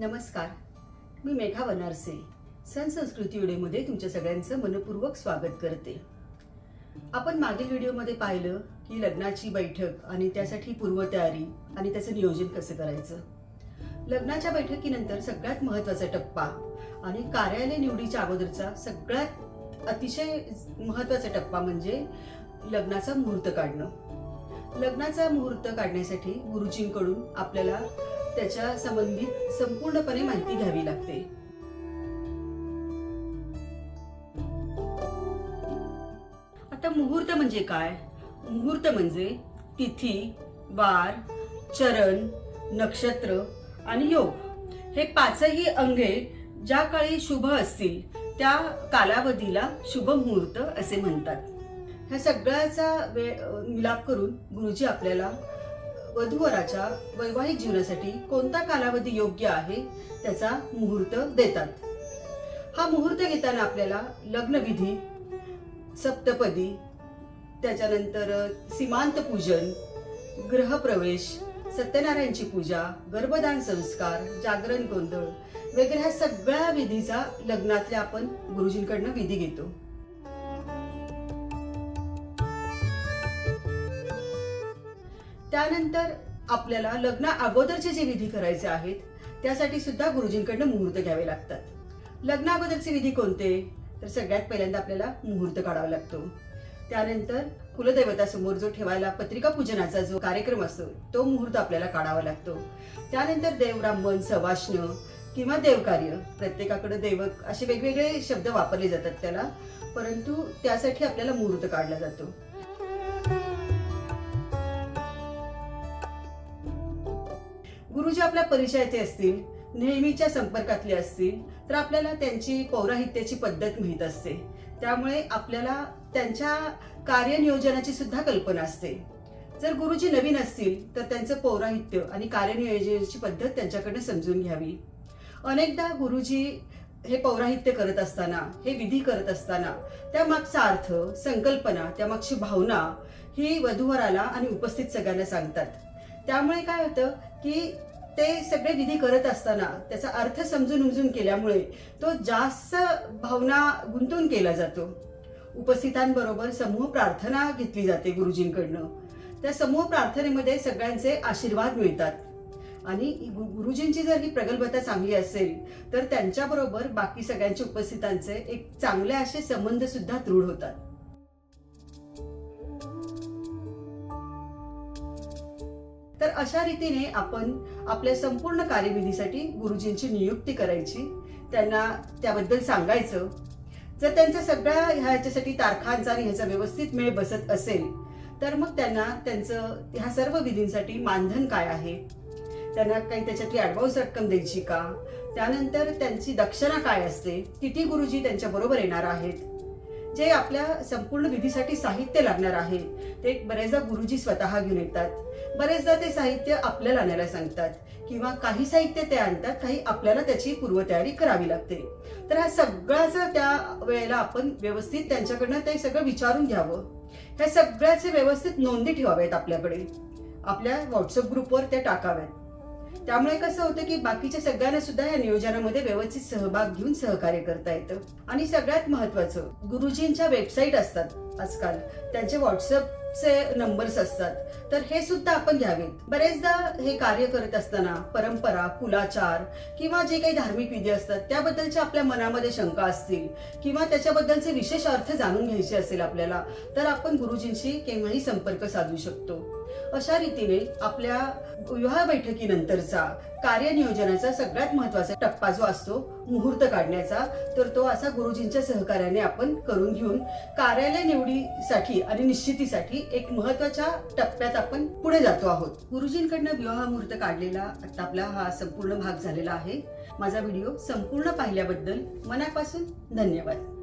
नमस्कार. मी मेघा वनारसे सण संस्कृती व्हिडिओमध्ये तुमच्या सगळ्यांचं मनपूर्वक स्वागत करते. आपण मागील व्हिडिओमध्ये पाहिलं की लग्नाची बैठक आणि त्यासाठी पूर्वतयारी आणि त्याचं नियोजन कसं करायचं? लग्नाच्या बैठकीनंतर सगळ्यात महत्त्वाचा टप्पा आणि कार्यालय निवडीच्या अगोदरचा सगळ्यात अतिशय महत्त्वाचा टप्पा म्हणजे लग्नाचा मुहूर्त काढणं. लग्नाचा मुहूर्त काढण्यासाठी गुरुजींकडून आपल्याला त्याच्या संबंधित संपूर्णपणे माहिती घ्यावी लागते. आता मुहूर्त म्हणजे काय? मुहूर्त म्हणजे तिथी वार चरण नक्षत्र आणि योग. हे पाचही अंगे ज्या काळी शुभ असतील त्या कालावधीला शुभ मुहूर्त असे म्हणतात. ह्या सगळ्याचा वेळ मिलाप करून गुरुजी आपल्याला वधूवराच्या वैवाहिक जीवनासाठी कोणता कालावधी योग्य आहे त्याचा मुहूर्त देतात. हा मुहूर्त घेताना आपल्याला लग्नविधी सप्तपदी त्याच्यानंतर सीमांत पूजन ग्रहप्रवेश सत्यनारायणची पूजा गर्भदान संस्कार जागरण गोंधळ वगैरे ह्या सगळ्या विधीचा लग्नातल्या आपण गुरुजींकडनं विधी घेतो. त्यानंतर आपल्याला लग्न अगोदरचे जे विधी करायचे आहेत त्यासाठी सुद्धा गुरुजींकडनं मुहूर्त घ्यावे लागतात. लग्ना अगोदरचे विधी कोणते? तर सगळ्यात पहिल्यांदा आपल्याला मुहूर्त काढावा लागतो. त्यानंतर कुलदैवतासमोर जो ठेवायला पत्रिका पूजनाचा जो कार्यक्रम असतो तो मुहूर्त आपल्याला काढावा लागतो. त्यानंतर देवब्राह्मण सवाष्ण किंवा देवकार्य प्रत्येकाकडे देवक असे वेगवेगळे शब्द वापरले जातात त्याला परंतु त्यासाठी आपल्याला मुहूर्त काढला जातो. गुरुजी आपल्या परिचयाचे असतील नेहमीच्या संपर्कातले असतील तर आपल्याला त्यांची पौराहित्याची पद्धत माहीत असते. त्यामुळे आपल्याला त्यांच्या कार्यनियोजनाची सुद्धा कल्पना असते. जर गुरुजी नवीन असतील तर त्यांचं पौराहित्य आणि कार्यनियोजनाची पद्धत त्यांच्याकडनं समजून घ्यावी. अनेकदा गुरुजी हे पौराहित्य करत असताना हे विधी करत असताना त्यामागचा अर्थ संकल्पना त्यामागची भावना ही वधूवराला आणि उपस्थित सगळ्यांना सांगतात. त्यामुळे काय होतं की ते सगळे विधी करत असताना त्याचा अर्थ समजून उमजून केल्यामुळे तो जास्त भावना गुंतवून केला जातो. उपस्थितांबरोबर समूह प्रार्थना घेतली जाते गुरुजींकडनं. त्या समूह प्रार्थनेमध्ये सगळ्यांचे आशीर्वाद मिळतात. आणि गुरुजींची जर ही प्रगल्भता चांगली असेल तर त्यांच्याबरोबर बाकी सगळ्यांच्या उपस्थितांचे एक चांगले असे संबंध सुद्धा दृढ होतात. तर अशा रीतीने आपण आपल्या संपूर्ण कार्यविधीसाठी गुरुजींची नियुक्ती करायची. त्यांना त्याबद्दल सांगायचं. जर त्यांचा सगळ्या ह्याच्यासाठी तारखांचा आणि ह्याचा व्यवस्थित मेळ बसत असेल तर मग त्यांना त्यांचं ह्या सर्व विधींसाठी मानधन काय आहे? त्यांना काही त्याच्यातली ॲडव्हान्स रक्कम द्यायची का? त्यानंतर त्यांची दक्षिणा काय असते? किती गुरुजी त्यांच्या बरोबर येणार आहेत? जे आपल्या संपूर्ण विधीसाठी साहित्य लागणार आहे ते बरेचदा गुरुजी स्वतः घेऊन येतात. बरेचदा ते साहित्य आपल्याला आणायला सांगतात किंवा काही साहित्य ते आणतात काही आपल्याला त्याची पूर्वतयारी करावी लागते. तर हा सगळ्याचा त्या वेळेला आपण व्यवस्थित त्यांच्याकडनं ते सगळं विचारून घ्यावं. ह्या सगळ्याचे व्यवस्थित नोंदी ठेवाव्यात आपल्याकडे. आपल्या व्हॉट्सअप ग्रुपवर त्या टाकाव्यात. त्यामुळे कसं होतं की बाकीच्या सगळ्यांना सुद्धा या नियोजनामध्ये व्यवस्थित सहभाग घेऊन सहकार्य करता येतं. आणि सगळ्यात महत्वाचं गुरुजींच्या वेबसाईट असतात आजकाल. त्यांचे व्हॉट्सअपचे नंबर्स असतात. तर हे सुद्धा आपण घ्यावेत. बरेचदा हे कार्य करत असताना परंपरा कुलाचार किंवा जे काही धार्मिक विधी असतात त्याबद्दलच्या आपल्या मनामध्ये शंका असतील किंवा त्याच्याबद्दलचे विशेष अर्थ जाणून घ्यायचे असेल आपल्याला तर आपण गुरुजींशी केव्हाही संपर्क साधू शकतो. अशा रीतीने आपल्या विवाह बैठकीनंतरचा कार्यनियोजनाचा सगळ्यात महत्त्वाचा टप्पा जो असतो मुहूर्त काढण्याचा तर तो असा गुरुजींच्या सहकार्याने आपण करून घेऊन कार्यालय निवडीसाठी आणि निश्चितीसाठी एक महत्त्वाच्या टप्प्यात आपण पुढे जातो आहोत. गुरुजींकडनं विवाह मुहूर्त काढलेला आता आपला हा संपूर्ण भाग झालेला आहे. माझा व्हिडिओ संपूर्ण पाहिल्याबद्दल मनापासून धन्यवाद.